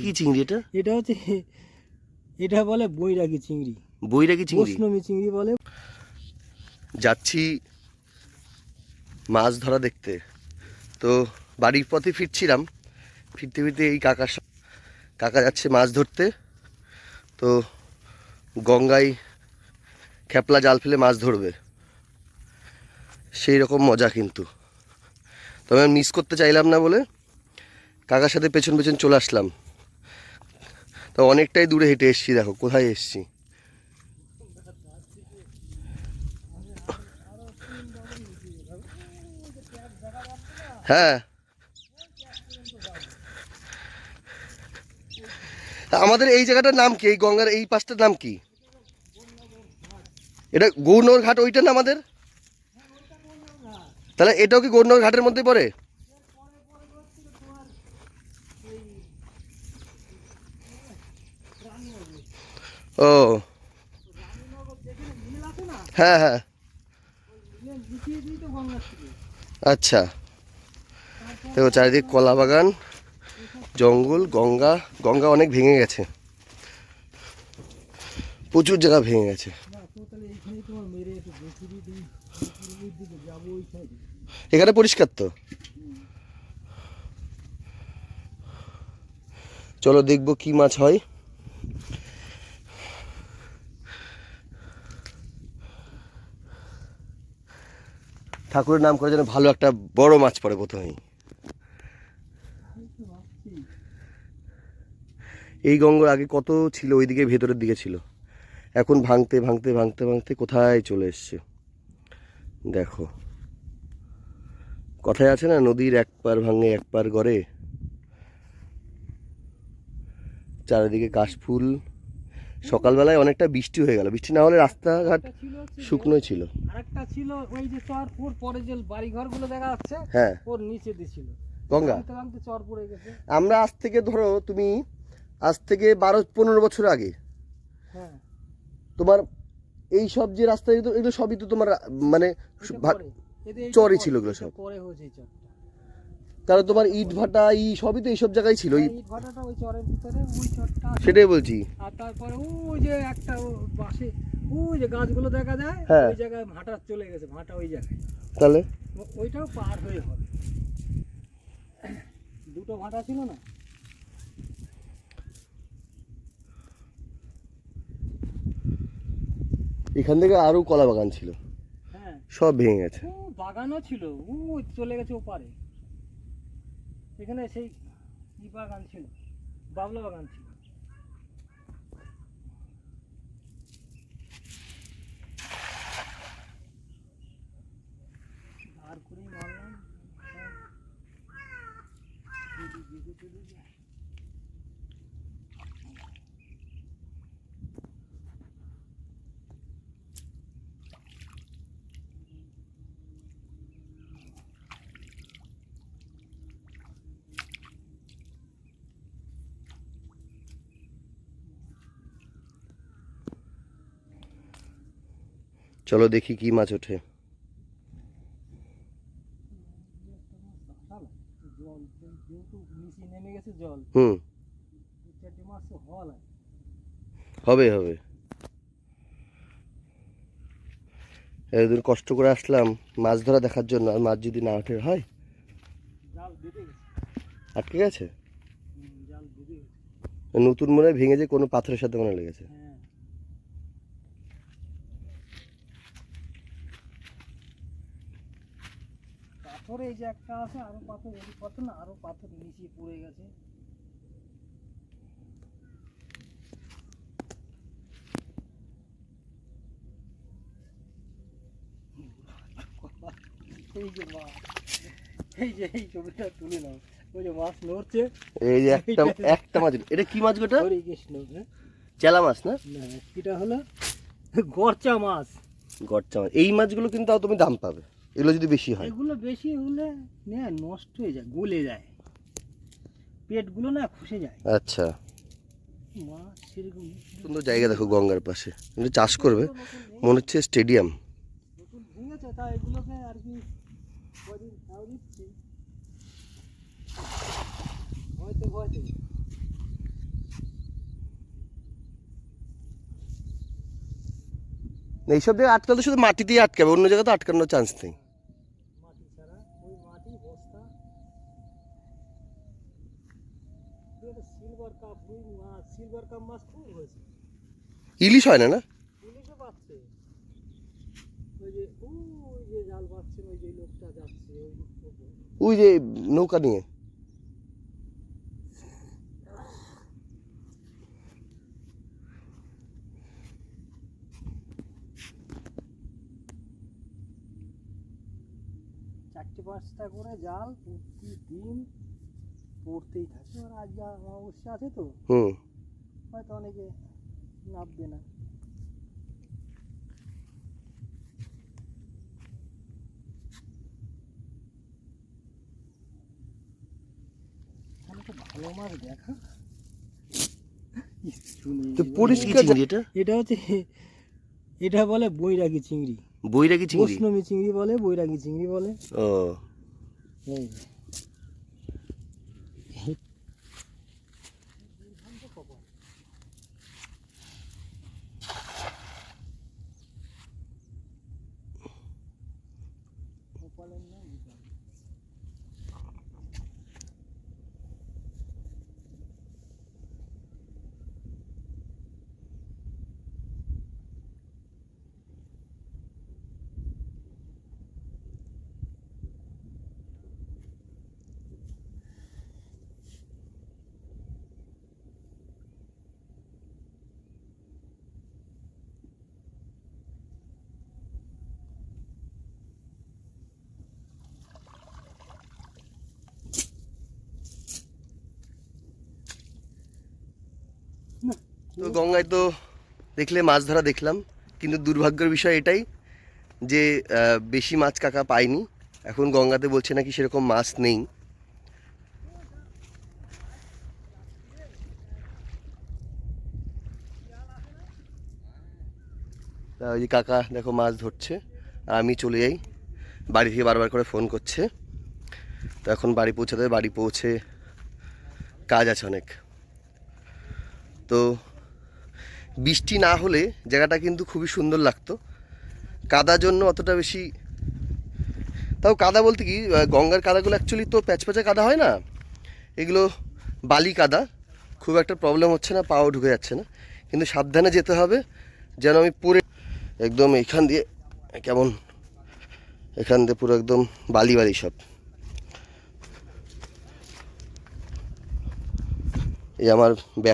কি চিংড়ি এটা? এটা হচ্ছে এটা বলে বৈরাগী চিংড়ি। বৈরাগী চিংড়ি? বৈষ্ণবী চিংড়ি বলে। যাচ্ছি মাছ ধরা দেখতে। তো বাড়ির পথে ফিরছিলাম। ফিরতে ফিরতে এই কাকার কাকা যাচ্ছে মাছ ধরতে। তো গঙ্গায় খেপলা জাল ফেলে মাছ ধরবে। সেই রকম মজা কিন্তু। তবে আমি মিস করতে চাইলাম না বলে কাকার সাথে পেছন পেছন চলে আসলাম। তো অনেকটাই দূরে হেঁটে এসছি, দেখো, কোথায় এসছি? হ্যাঁ। আমাদের এই জায়গাটার নাম কি? এই গঙ্গার এই পাশটার নাম কি? এটা গৌরনগর ঘাট ওইটা না আমাদের? তাহলে এটাও কি গৌরনগর ঘাটের মধ্যে পড়ে? ও। হ্যাঁ হ্যাঁ। আচ্ছা। দেখো, চারিদিক কলা বাগান, জঙ্গল, গঙ্গা। গঙ্গা অনেক ভেঙে গেছে। প্রচুর জায়গা ভেঙে গেছে। এখানে পরিষ্কার তো। চলো দেখব কি মাছ হয়। ঠাকুরের নাম করে যেন ভালো একটা বড় মাছ পড়ে প্রথমেই এই গঙ্গার আগে কত ছিল? ওইদিকে ভেতরের দিকে ছিল। এখন ভাঙতে ভাঙতে ভাঙতে ভাঙতে কোথায় চলে এসছে? দেখো। কথায় আছে না, নদীর এক পার ভাঙে, এক পার গড়ে। চারিদিকে কাশফুল। সকালবেলায় অনেকটা বৃষ্টি হয়ে গেল। বৃষ্টি না হলে রাস্তাঘাট শুকনোই ছিল। আরেকটা ছিল ওই যে চর ওর পরে যে বাড়ি ঘরগুলো দেখা যাচ্ছে হ্যাঁ। ওর নিচে দিয়ে ছিল। গঙ্গা। চর পড়ে গেছে। আমরা আজ থেকে ধরো তুমি আজ থেকে বারো পনেরো বছর আগে। হ্যাঁ। তোমার এই সব যে রাস্তা এগুলো সবই তো তোমার মানে চরই ছিল এগুলো সব। পরে হয়েছে চরটা। কারণ তোমার ইট ভাটা ই সবই তো এইসব জায়গায় ছিল। ওই এই ওই চরের ভিতরে ওই চরটা। সেটাই বলছি। আর তারপরে ওই যে একটা বাসে ওই যে গাছগুলো দেখা যায় হ্যাঁ। ওই জায়গায় ভাটা চলে গেছে ভাটা ওই জায়গায়। তাহলে? ওইটাও পার হয়ে হবে। দুটো ভাটা ছিল না? এখান থেকে আরও কলা বাগান ছিল। হ্যাঁ। সব ভেঙে গেছে। ও বাগানও ছিল। ও চলে গেছে ওপারে। এখানে সেই ই বাগান ছিল বাবলা বাগান ছিল। আর করেই মারলাম। চলো দেখি কি মাছ ওঠে। হুম। হবে হবে। এতদিন কষ্ট করে আসলাম মাছ ধরা দেখার জন্য আর মাছ যদি না ওঠে হয়? আটকে গেছে? নতুন মনে হয় ভেঙে যে কোনো পাথরের সাথে মনে হয় লেগেছে হ্যাঁ পাথর এই যে একটা আছে আরও পাথর এই পাথর না আরও পাথর নিচে পড়ে গেছে। এই যে মাছ এই যে এই ছবিটা তুলে নাও। ওই যে মাছ নড়ছে। এই যে একটা একটা মাছ এটা কি মাছ গোটা হরে কৃষ্ণ চেলা মাছ না? না এটা হলো গরচা মাছ। গড়চা মাছ। এই মাছগুলো কিন্তু তুমি দাম পাবে। এগুলো যদি বেশি হয়। এগুলো বেশি হলে না নষ্ট হয়ে যায় গলে যায়। পেটগুলো না খুশে যায়। আচ্ছা। সুন্দর জায়গা দেখো গঙ্গার পাশে। চাষ করবে। মনে হচ্ছে স্টেডিয়াম। এইসব জায়গায় আটকালে শুধু মাটিতেই আটকাবে অন্য জায়গাতে আটকানোর চান্স নেই। সিলভার কাপ রুই মাছ সিলভার কাপ মাছ খুব হয়েছে। ইলিশ হয় না না? পুলিশও পাচ্ছে। ওই যে ওই যে জাল পাচ্ছেন ওই যে লোকটা যাচ্ছে ওই যে নৌকা নিয়ে। চারটে পাঁচটা করে জাল প্রতিদিন পড়তেই থাকে। আর আজ যা অমাবস্যা আছে তো হুম। হয়তো অনেকে নামবে না। ভালো মাছ দেখা। তো এবারে। পরিষ্কার চিংড়ি এটা? এটা হচ্ছে এটা বলে বৈরাগী চিংড়ি। বৈরাগী চিংড়ি? বৈষ্ণবী চিংড়ি বলে বৈরাগী চিংড়ি বলে। ও। এই তো গঙ্গায় তো দেখলে মাছ ধরা দেখলাম, কিন্তু দুর্ভাগ্যের বিষয় এটাই যে বেশি মাছ কাকা পায়নি। এখন গঙ্গাতে বলছে নাকি সেরকম মাছ নেই। ওই যে কাকা, দেখো মাছ ধরছে, আর আমি চলে যাই। বাড়ি থেকে বারবার করে ফোন করছে। তো এখন বাড়ি পৌঁছাতে, বাড়ি পৌঁছে কাজ আছে অনেক। তো বৃষ্টি না হলে জায়গাটা কিন্তু খুবই সুন্দর লাগতো। কাদার জন্য অতটা বেশি তাও কাদা বলতে কি গঙ্গার কাদাগুলো অ্যাকচুয়ালি তো প্যাচপ্যাচা কাদা হয় না, এগুলো বালি কাদা, খুব একটা প্রবলেম হচ্ছে না, পাও ঢুকে যাচ্ছে না। কিন্তু সাবধানে যেতে হবে, যেন আমি পরে একদম এখান দিয়ে, কেমন এখান দিয়ে পুরো একদম বালি বালি সব। এই আমার ব্যাগ